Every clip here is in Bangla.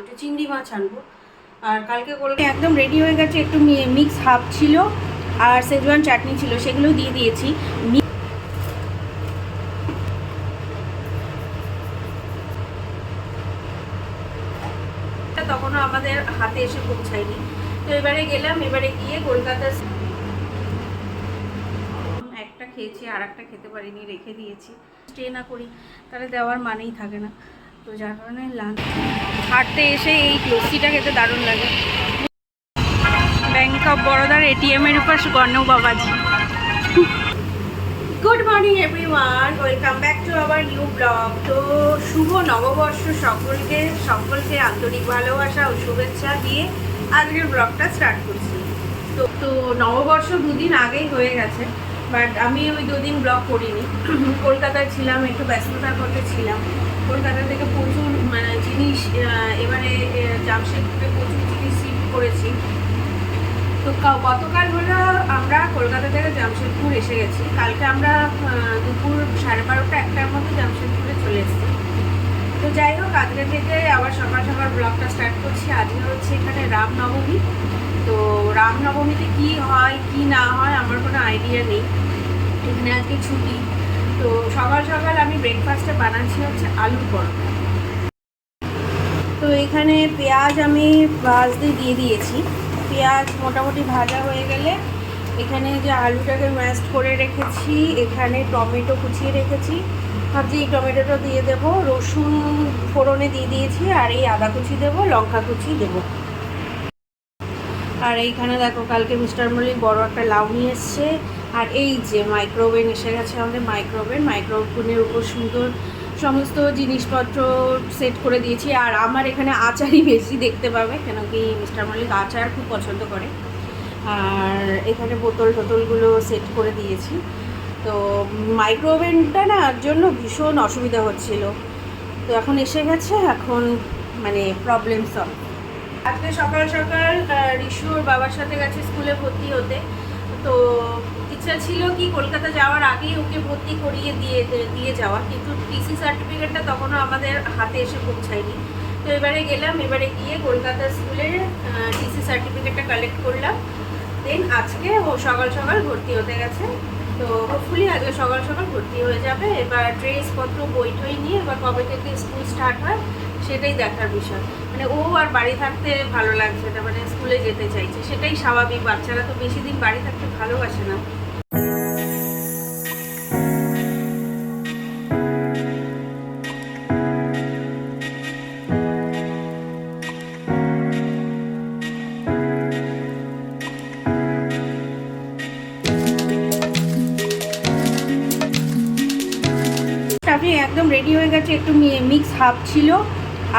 একটু চিংড়ি মাছ আনব। আর কালকে কলকে একদম রেডি হয়ে গেছে, একটু মিক্স হাফ ছিল আর সেজওয়ান চাটনি ছিল সেগুলো দিয়ে দিয়েছি। তখনও আমাদের হাতে এসে পৌঁছায়নি। তো এবারে গেলাম, এবারে গিয়ে কলকাতা একটা খেয়েছি আর একটা খেতে পারিনি, রেখে দিয়েছি। স্টে না করি, তাহলে দেওয়ার মানেই থাকে না। তো যার কারণে লাঞ্চ হাঁটতে এসে এই লস্যিটা খেতে দারুণ লাগে। ব্যাংক অফ বরোদার এটিএম এর উপর গণ্য বাবাজি। Good morning everyone welcome back to our new blog তো শুভ নববর্ষ সকলকে সকলকে আন্তরিক ভালোবাসা ও শুভেচ্ছা দিয়ে আজকের ব্লগটা স্টার্ট করছি। তো তো নববর্ষ দুদিন আগেই হয়ে গেছে বাট আমি ওই দুদিন ব্লগ করিনি। কলকাতায় ছিলাম, একটু ব্যস্ততার মধ্যে ছিলাম। কলকাতা থেকে প্রচুর মানে জিনিস এবারে জামশেদপুরে প্রচুর জিনিস করেছি। তো গতকাল হলো আমরা কলকাতা থেকে জামশেদপুর এসে গেছি। কালকে আমরা দুপুর সাড়ে বারোটা একটার মধ্যে জামশেদপুরে চলে এসেছি। তো যাই হোক, আজকে থেকে আবার সকাল সকাল ব্লগটা স্টার্ট করছি। আজকে হচ্ছে এখানে রামনবমী। তো রামনবমীতে কি হয়, কি না হয়, আমার কোনো আইডিয়া নেই। এখানে আজকে ছুটি। তো সকাল সকাল আমি ব্রেকফাস্টে বানাচ্ছি হচ্ছে আলুর পরোটা। তো এখানে পেঁয়াজ আমি ভাজতে দিয়ে দিয়েছি। পেঁয়াজ মোটামুটি ভাজা হয়ে গেলে এখানে যে আলুটাকে ম্যাশ করে রেখেছি, এখানে টমেটো কুচিয়ে রেখেছি। ভাবছি এই টমেটোটা দিয়ে দেব, রসুন ফোড়নে দিয়ে দিয়েছি আর এই আদা কুচি দেবো, লঙ্কা কুচি দেবো। আর এইখানে দেখো কালকে মিস্টার মল্লিক বড় একটা লাউ নিয়ে এসছে। আর এই যে মাইক্রোওভেন এসে গেছে আমাদের মাইক্রোওভেন মাইক্রোওভেনের উপর সুন্দর সমস্ত জিনিসপত্র সেট করে দিয়েছি। আর আমার এখানে আচারই বেশি দেখতে পাবে কেন কি মিস্টার মল্লিক আচার খুব পছন্দ করে। আর এখানে বোতল টোতলগুলো সেট করে দিয়েছি। তো মাইক্রোওভেনটা না জন্য ভীষণ অসুবিধা হচ্ছিল। তো এখন এসে গেছে, এখন মানে প্রবলেম সলভ আজকে সকাল সকাল ওর বাবার সাথে গেছে স্কুলে ভর্তি হতে। তো ইচ্ছা ছিল কি কলকাতা যাওয়ার আগেই ওকে ভর্তি করিয়ে দিয়ে দিয়ে যাওয়া, কিন্তু টিসি সার্টিফিকেটটা তখনও আমাদের হাতে এসে পৌঁছায়নি। তো এবারে গেলাম, এবারে গিয়ে কলকাতা স্কুলে টিসি সার্টিফিকেটটা কালেক্ট করলাম। দেন আজকে ও সকাল সকাল ভর্তি হতে গেছে। তো হোপফুলি আজকে সকাল সকাল ভর্তি হয়ে যাবে। এবার ড্রেসপত্র বই টই নিয়ে এবার কবে থেকে স্কুল স্টার্ট হয়, সেটাই দেখার বিষয়। মানে ও আর বাড়ি থাকতে ভালো লাগছে না মানে স্কুলে যেতে চাইছে, সেটাই স্বাভাবিক। বাচ্চারা তো বেশি দিন বাড়ি থাকতে ভালোবাসে না। রেডি হয়ে গেছে, একটু মিক্স হাফ ছিল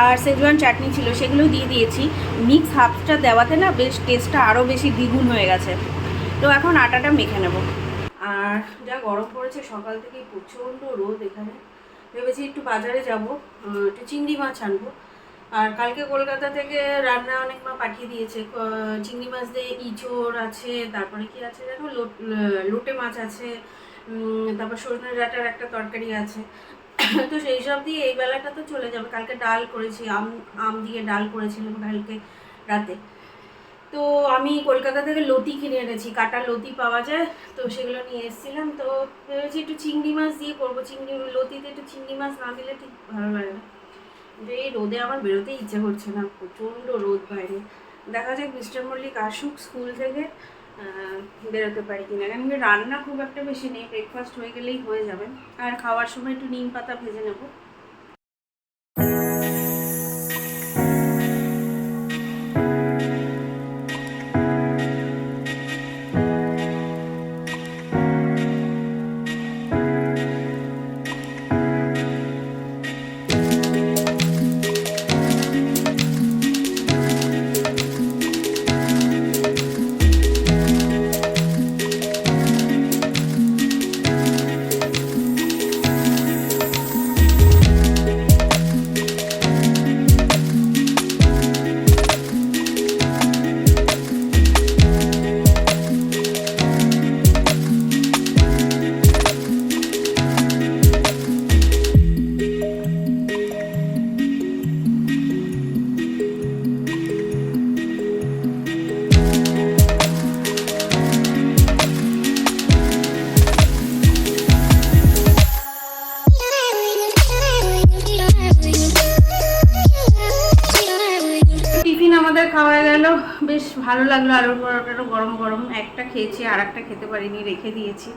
আর সেজওয়ান চাটনি ছিল, সেগুলো দিয়ে দিয়েছি। মিক্স হাফটা দেওয়াতে না বেশ টেস্টটা আরও বেশি দ্বিগুণ হয়ে গেছে। তো এখন আটাটা মেখে নেব। আর যা গরম পড়েছে, সকাল থেকেই প্রচণ্ড রোদ এখানে। ভেবেছি একটু বাজারে যাব একটু চিংড়ি মাছ আনব। আর কালকে কলকাতা থেকে রান্না অনেক মা পাঠিয়ে দিয়েছে। চিংড়ি মাছ দিয়ে ইঁচড় আছে, তারপরে কি আছে দেখো লোটে মাছ আছে তারপর সজনে ডাঁটার একটা তরকারি আছে। তো সেই সব দিয়ে এই বেলাটা তো চলে যাবে। কালকে ডাল করেছি, আম আম দিয়ে ডাল করেছিলাম কালকে রাতে। তো আমি কলকাতা থেকে লতি কিনে এনেছি, কাটা লতি পাওয়া যায়, তো সেগুলো নিয়ে এসেছিলাম। তো ভেবেছি একটু চিংড়ি মাছ দিয়ে করব, চিংড়ি, লতিতে একটু চিংড়ি মাছ না দিলে ঠিক ভালো লাগে না। কিন্তু এই রোদে আমার বেরোতে ইচ্ছে করছে না, প্রচণ্ড রোদ বাইরে। দেখা যাক মিস্টার মল্লিক আসুক স্কুল থেকে। বেরোতে পারি কিনা। কেন রান্না খুব একটা বেশি নেই ব্রেকফাস্ট হয়ে গেলেই হয়ে যাবে। আর খাওয়ার সময় একটু নিম পাতা ভেজে নেব। ভালো লাগল আলুর পরোটাটা গরম গরম। একটা খেয়েছি আর একটা খেতে পারিনি, রেখে দিয়েছি।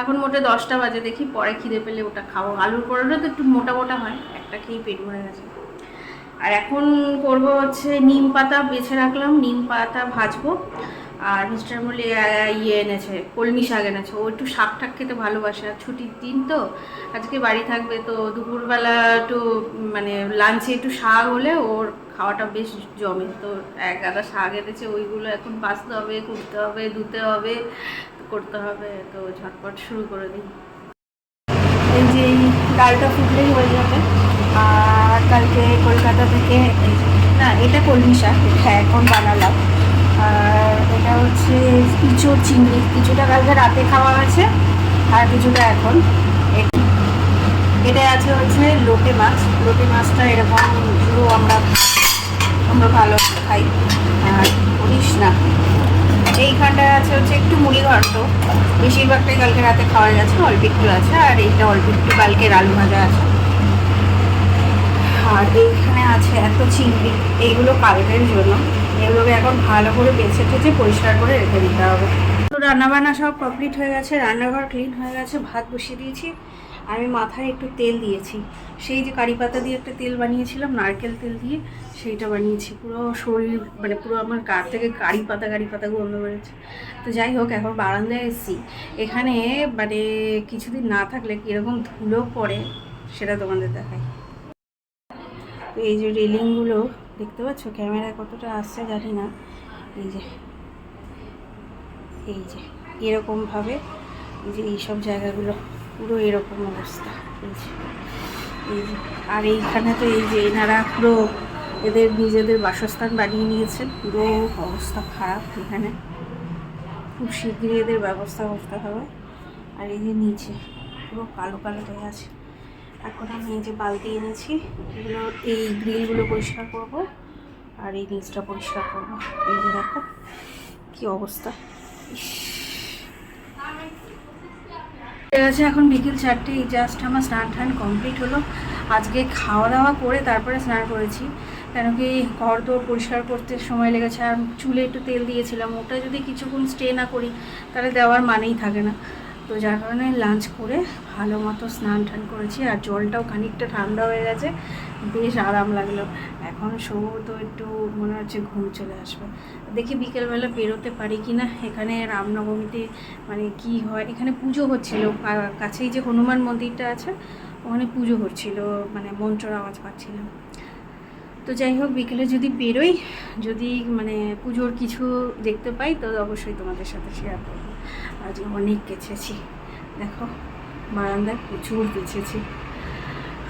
এখন মোটে দশটা বাজে, দেখি পরে খিদে পেলে ওটা খাব। আলুর পরোটা তো একটু মোটা মোটা হয়, একটা খেয়েই পেট ভরে গেছে। আর এখন করব হচ্ছে নিম পাতা বেছে রাখলাম, নিম পাতা ভাজবো। আর মিস্টার মলি ইয়ে এনেছে, কলমি শাক এনেছে। ও একটু শাক টাক খেতে ভালোবাসে। আর ছুটির দিন তো, আজকে বাড়ি থাকবে, তো দুপুরবেলা একটু মানে লাঞ্চে একটু শাক হলে ওর খাওয়াটা বেশ জমে। তো এক গাদা শাক এনেছে, ওইগুলো এখন বাছতে হবে কুটতে হবে, ধুতে হবে, করতে হবে। তো ঝটপট শুরু করে দিই। এই যে এই ডালটা ফুটলেই হয়ে যাবে। আর কালকে কলকাতা থেকে না, এটা কলমি শাক এটা এখন বানালাম। আর এটা হচ্ছে ইঁচড় চিংড়ি, কিছুটা কালকে রাতে খাওয়া হয়েছে, আর কিছুটা এখন। এটা আছে হচ্ছে লোটে মাছ। লোটে মাছটা এরকম পুরো আমরা আমরা ভালো খাই আর বলিস না। এইখানটায় আছে হচ্ছে একটু মুড়ি ঘন্ট বেশিরভাগটাই কালকে রাতে খাওয়া গেছে, অল্প একটু আছে, আর এইটা অল্প একটু কালকের আলু ভাজা আছে। আর এইখানে আছে এত চিংড়ি, এইগুলো কালকের জন্য। এগুলোকে এখন ভালো করে বেছে টেছে পরিষ্কার করে রেখে দিতে হবে। তো রান্নাবান্না সব কমপ্লিট হয়ে গেছে, রান্নাঘর ক্লিন হয়ে গেছে, ভাত বসিয়ে দিয়েছি। আমি মাথায় একটু তেল দিয়েছি। সেই যে কারি পাতা দিয়ে একটা তেল বানিয়েছিলাম, নারকেল তেল দিয়ে, সেইটা বানিয়েছি। পুরো শরীর মানে পুরো আমার গা থেকে কারি পাতা কারি পাতা গন্ধ বেরোচ্ছে। তো যাই হোক, এখন বারান্দায় এসেছি। এখানে মানে কিছুদিন না থাকলে কীরকম ধুলো পড়ে, সেটা তোমাদের দেখাই। তো এই যে রেলিংগুলো, দেখতে পাচ্ছ ক্যামেরা কতটা আসছে জানি না। এই যে এই যে, এরকমভাবে, এই যে এইসব জায়গাগুলো। পুরো এরকম অবস্থা। এই যে আর এইখানে তো এই যে এনারা পুরো এদের নিজেদের বাসস্থান বানিয়ে নিয়েছেন, পুরো অবস্থা খারাপ এখানে। খুব শীঘ্রই এদের ব্যবস্থা করতে হবে। আর এই যে নিচে, পুরো কালো কালো হয়ে আছে। এখন আমি এই যে বালতি এনেছি, এগুলো, এই গ্রিলগুলো পরিষ্কার করব, আর এই নিচটা পরিষ্কার করব। এই যে দেখো, কী অবস্থা। ইস। আছে এখন বিকেল চারটে জাস্ট আমার স্নান টান কমপ্লিট হলো। আজকে খাওয়া দাওয়া করে তারপরে স্নান করেছি। কেন কি ঘর দৌড় পরিষ্কার করতে সময় লেগেছে, আর চুলে একটু তেল দিয়েছিলাম, ওটা যদি কিছুক্ষণ স্টে না করি, তাহলে দেওয়ার মানেই থাকে না। তো যার কারণে লাঞ্চ করে ভালো মতো স্নান টান করেছি, আর জলটাও খানিকটা ঠান্ডা হয়ে গেছে। বেশ আরাম লাগল। এখন শোবো তো একটু মনে হচ্ছে ঘুম চলে আসবে। দেখি বিকেলবেলা বেরোতে পারি কি না এখানে রামনবমীতে মানে কি হয়? এখানে পুজো হচ্ছিল। কাছেই যে হনুমান মন্দিরটা আছে, ওখানে পুজো হচ্ছিল। মানে মন্ত্রর আওয়াজ পাচ্ছিলাম তো যাই হোক, বিকেলে যদি বেরোই, যদি মানে পুজোর কিছু দেখতে পাই, তো অবশ্যই তোমাদের সাথে শেয়ার করব। আজ অনেক গেছেছি। দেখো, বারান্দায় প্রচুর কেচেছি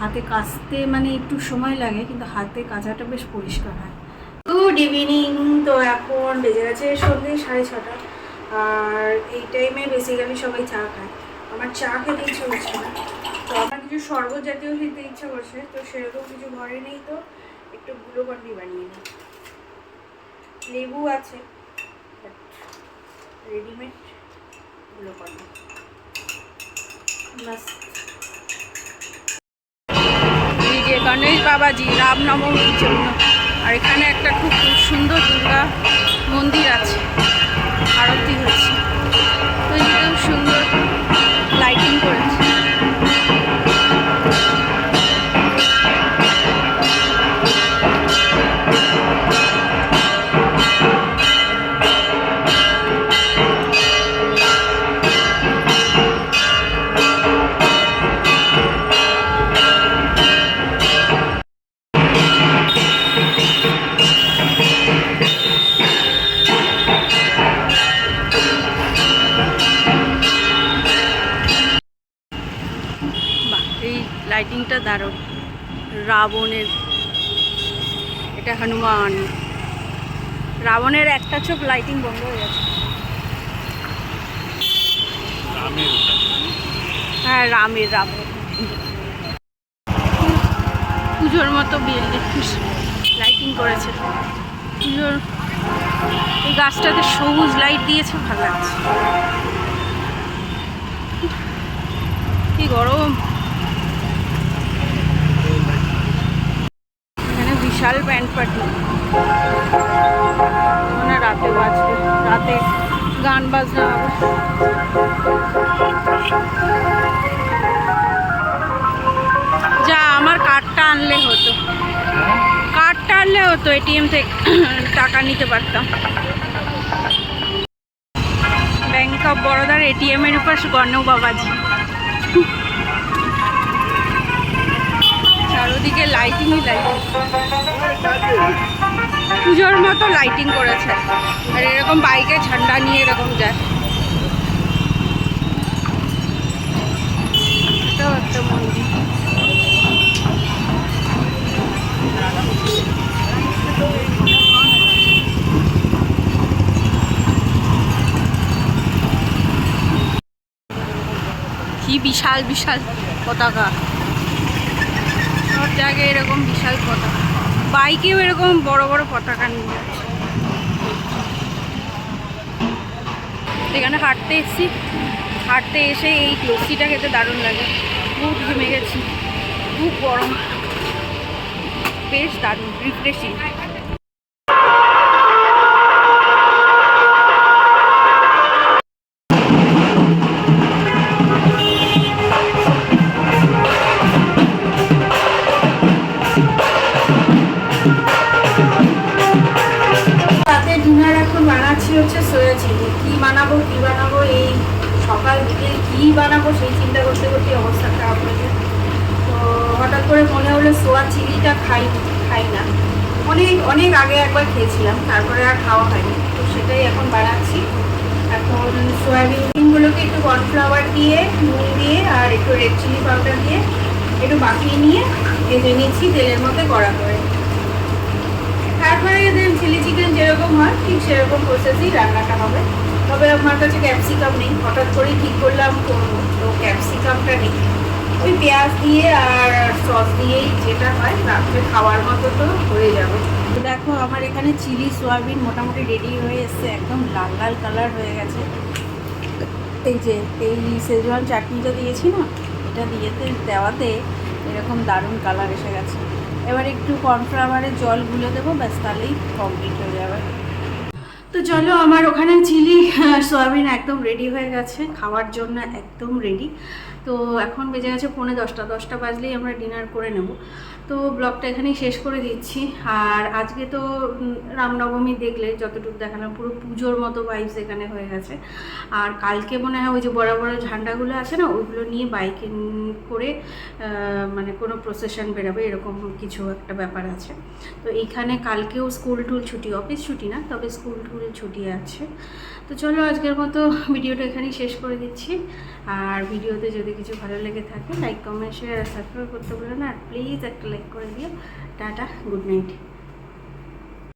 হাতে কাচতে মানে একটু সময় লাগে কিন্তু হাতে কাচাটা বেশ পরিষ্কার হয়। গুড ইভিনিং তো এখন বেজে গেছে সন্ধ্যে সাড়ে ছটা আর এই টাইমে বেসিক্যালি সবাই চা খায়। আমার চা খেতে ইচ্ছে করছে না। তো আমার কিছু শরবত জাতীয় খেতে ইচ্ছে করছে তো সেরকম কিছু ঘরে নেই তো একটু গ্লুকন্ডি বানিয়ে নিই। লেবু আছে রেডিমেড গ্লুকন্ডি মাস্ট গণেশ বাবাজি রামনবমীর জন্য আর এখানে একটা খুব সুন্দর দুর্গা মন্দির আছে আরতি হচ্ছে। লাইটিংটা দারুণ। রাবণের এটা হনুমান। রাবণের একটা চোখ লাইটিং বন্ধ হয়ে গেছে। হ্যাঁ রামের রাবণ। পুজোর মতো বিল্ডিং লাইটিং করেছে। পুজোর এই গাছটাতে সবুজ লাইট দিয়েছে ভালো লাগছে। কি গরম। এখানে বিশাল ব্যান্ড পার্টি রাতে গান বাজনা হবে। যা, আমার কার্ডটা আনলে হতো। কার্ডটা আনলে হতো, এটিএম থেকে টাকা নিতে পারতাম। ব্যাংক অফ বরোদার এটিএম এর উপর গণ্য বাবাজি চারোদিকে লাইটিংই লাইটিং পুজোর মতো লাইটিং করেছে। আর এরকম বাইকে ঝান্ডা নিয়ে এরকম যায়। কি বিশাল বিশাল পতাকা। জায়গায় এরকম বিশাল পতাকা। বাইকেও এরকম বড় বড় পতাকা নিয়ে যাচ্ছে। এখানে হাঁটতে এসেছি। হাঁটতে এসে এই লস্যিটা খেতে দারুণ লাগে। খুব ঘেমে গেছি। খুব গরম। বেশ দারুণ রিফ্রেশিং হচ্ছে সোয়া চিলি কী বানাবো কী বানাবো, এই সকাল বিকেল কী বানাবো, সেই চিন্তা করতে করতে অবস্থা খারাপ হয়েছে তো হঠাৎ করে মনে হলো সোয়া চিলিটা খাই খাই না। অনেক অনেক আগে একবার খেয়েছিলাম, তারপরে আর খাওয়া হয়নি। তো সেটাই এখন বানাচ্ছি। এখন সয়াবিনগুলোকে একটু কর্নফ্লাওয়ার দিয়ে, নুন দিয়ে আর একটু রেড চিলি পাউডার দিয়ে একটু বাকিয়ে নিয়ে ভেজে নিচ্ছি তেলের মধ্যে করে তারপরে দেন চিলি চিকেন যেরকম হয়, ঠিক সেরকম প্রসেসেই রান্নাটা হবে। তবে আমার কাছে ক্যাপসিকাম নেই। হঠাৎ করেই ঠিক করলাম করব তো ক্যাপসিকামটা নেই। ওই পেঁয়াজ দিয়ে আর সস দিয়েই যেটা হয়, রাত্রে খাওয়ার মতো তো হয়ে যাবে। তো দেখো, আমার এখানে চিলি সোয়াবিন মোটামুটি রেডি হয়ে এসছে। একদম লাল লাল কালার হয়ে গেছে। এই যে, এই সেজওয়ান চাটনিটা দিয়েছি না, এটা দিয়েতে, দেওয়াতে এরকম দারুণ কালার এসে গেছে। এবার একটু কর্নফ্লাওয়ারের জল গুলে দেবো, ব্যাস তাহলেই কমপ্লিট হয়ে যাবে। তো চলো আমার ওখানে চিলি সয়াবিন একদম রেডি হয়ে গেছে, খাওয়ার জন্য একদম রেডি তো এখন বেজে গেছে পৌনে দশটা দশটা বাজলেই আমরা ডিনার করে নেব। তো ব্লগটা এখানেই শেষ করে দিচ্ছি। আর আজকে তো রামনবমী দেখলে যতটুকু দেখানো পুরো পুজোর মতো ভাইবস এখানে হয়ে গেছে। আর কালকে মনে হয় ওই যে বড় বড় ঝান্ডাগুলো আছে না, ওইগুলো নিয়ে বাইকে করে মানে কোনো প্রসেশন বেরোবে এরকম কিছু একটা ব্যাপার আছে। তো এইখানে কালকেও স্কুল টুল ছুটি অফিস ছুটি না, তবে স্কুল টুল ছুটি আছে। তো চলো আজকের মতো ভিডিওটা এখানেই শেষ করে দিচ্ছি। আর ভিডিওতে যদি কিছু ভালো লেগে থাকে লাইক কমেন্ট শেয়ার সাবস্ক্রাইব করতে ভুলো না। প্লিজ একটা লাইক করে দিও টাটা গুড নাইট